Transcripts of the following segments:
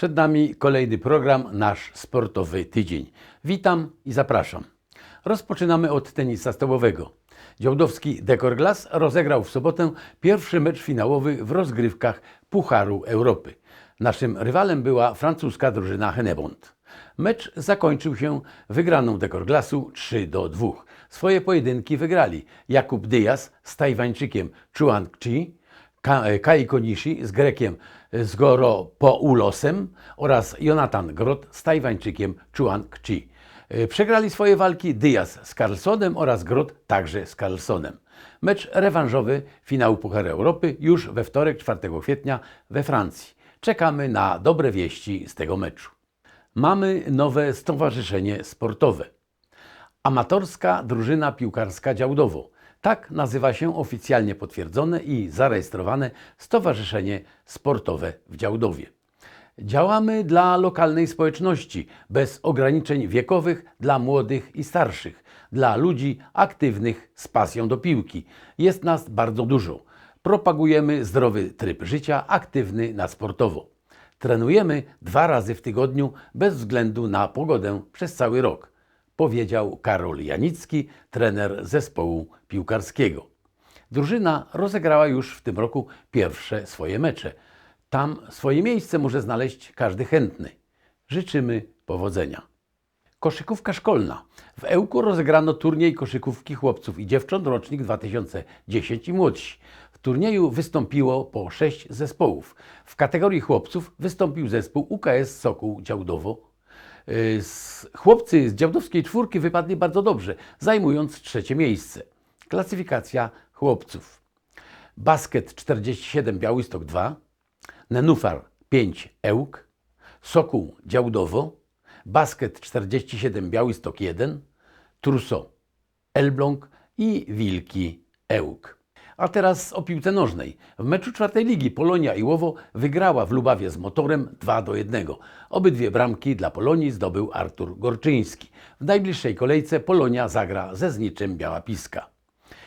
Przed nami kolejny program, nasz sportowy tydzień. Witam i zapraszam. Rozpoczynamy od tenisa stołowego. Działdowski Dekor Glass rozegrał w sobotę pierwszy mecz finałowy w rozgrywkach Pucharu Europy. Naszym rywalem była francuska drużyna Hennebont. Mecz zakończył się wygraną Dekor Glassu 3 do 2. Swoje pojedynki wygrali Jakub Dyas z Tajwańczykiem Chuan Chi, Kai Konishi z Grekiem Zgoro Poulosem oraz Jonathan Grot z Tajwańczykiem Chuan Chi. E, Przegrali swoje walki Diaz z Carlsonem oraz Grot także z Carlsonem. Mecz rewanżowy finału Pucharu Europy już we wtorek 4 kwietnia we Francji. Czekamy na dobre wieści z tego meczu. Mamy nowe stowarzyszenie sportowe. Amatorska drużyna piłkarska Działdowo. Tak nazywa się oficjalnie potwierdzone i zarejestrowane Stowarzyszenie Sportowe w Działdowie. Działamy dla lokalnej społeczności, bez ograniczeń wiekowych dla młodych i starszych, dla ludzi aktywnych z pasją do piłki. Jest nas bardzo dużo. Propagujemy zdrowy tryb życia, aktywny na sportowo. Trenujemy dwa razy w tygodniu bez względu na pogodę przez cały rok, powiedział Karol Janicki, trener zespołu piłkarskiego. Drużyna rozegrała już w tym roku pierwsze swoje mecze. Tam swoje miejsce może znaleźć każdy chętny. Życzymy powodzenia. Koszykówka szkolna. W Ełku rozegrano turniej koszykówki chłopców i dziewcząt rocznik 2010 i młodsi. W turnieju wystąpiło po sześć zespołów. W kategorii chłopców wystąpił zespół UKS Sokół Działdowo. Z- Chłopcy z działdowskiej czwórki wypadli bardzo dobrze, zajmując trzecie miejsce. Klasyfikacja chłopców. Basket 47 Białystok 2, Nenufar 5 Ełk, Sokół Działdowo, Basket 47 Białystok 1, Truso Elbląg i Wilki Ełk. A teraz o piłce nożnej. W meczu czwartej ligi Polonia i Łowo wygrała w Lubawie z motorem 2 do 1. Obydwie bramki dla Polonii zdobył Artur Gorczyński. W najbliższej kolejce Polonia zagra ze Zniczem Biała Piska.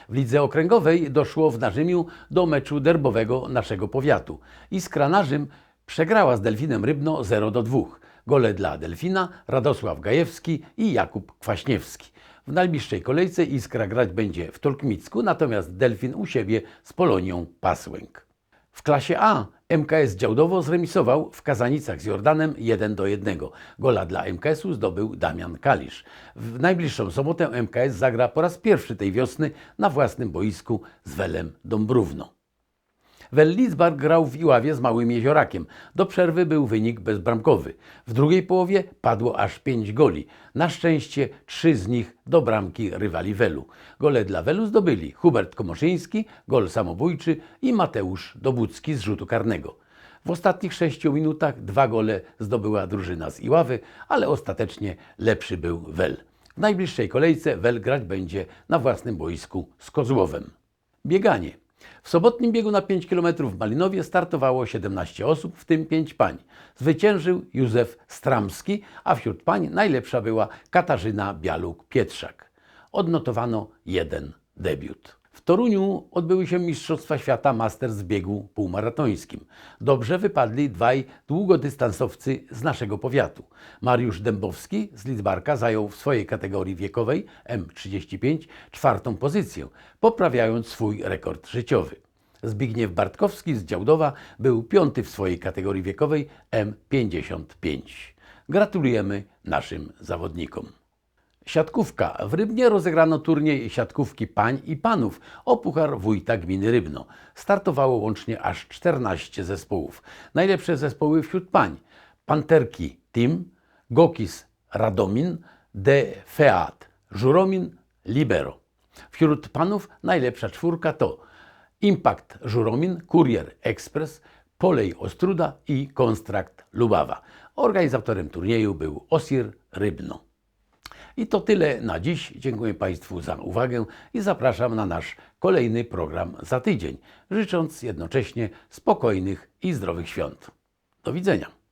W lidze okręgowej doszło w Narzymiu do meczu derbowego naszego powiatu. Iskra Narzym przegrała z Delfinem Rybno 0 do 2. Gole dla Delfina Radosław Gajewski i Jakub Kwaśniewski. W najbliższej kolejce Iskra grać będzie w Turkmicku, natomiast Delfin u siebie z Polonią Pasłęk. W klasie A MKS Działdowo zremisował w Kazanicach z Jordanem 1 do 1. Gola dla MKS-u zdobył Damian Kalisz. W najbliższą sobotę MKS zagra po raz pierwszy tej wiosny na własnym boisku z Welem Dąbrówno. Wel Lidzbark grał w Iławie z Małym Jeziorakiem. Do przerwy był wynik bezbramkowy. W drugiej połowie padło aż pięć goli. Na szczęście trzy z nich do bramki rywali Welu. Gole dla Welu zdobyli Hubert Komoszyński, gol samobójczy i Mateusz Dobucki z rzutu karnego. W ostatnich sześciu minutach dwa gole zdobyła drużyna z Iławy, ale ostatecznie lepszy był Wel. W najbliższej kolejce Wel grać będzie na własnym boisku z Kozłowem. Bieganie. W sobotnim biegu na 5 km w Malinowie startowało 17 osób, w tym 5 pań. Zwyciężył Józef Stramski, a wśród pań najlepsza była Katarzyna Bialuk-Pietrzak. Odnotowano jeden debiut. Toruniu odbyły się Mistrzostwa Świata Masters w biegu półmaratońskim. Dobrze wypadli dwaj długodystansowcy z naszego powiatu. Mariusz Dębowski z Lidzbarka zajął w swojej kategorii wiekowej M35 czwartą pozycję, poprawiając swój rekord życiowy. Zbigniew Bartkowski z Działdowa był piąty w swojej kategorii wiekowej M55. Gratulujemy naszym zawodnikom. Siatkówka. W Rybnie rozegrano turniej siatkówki pań i panów o Puchar Wójta Gminy Rybno. Startowało łącznie aż 14 zespołów. Najlepsze zespoły wśród pań. Panterki Team, Gokis Radomin, De Feat Żuromin, Libero. Wśród panów najlepsza czwórka to Impact Żuromin, Kurier Express, Polej Ostruda i Konstrakt Lubawa. Organizatorem turnieju był Osir Rybno. I to tyle na dziś. Dziękuję Państwu za uwagę i zapraszam na nasz kolejny program za tydzień, życząc jednocześnie spokojnych i zdrowych świąt. Do widzenia.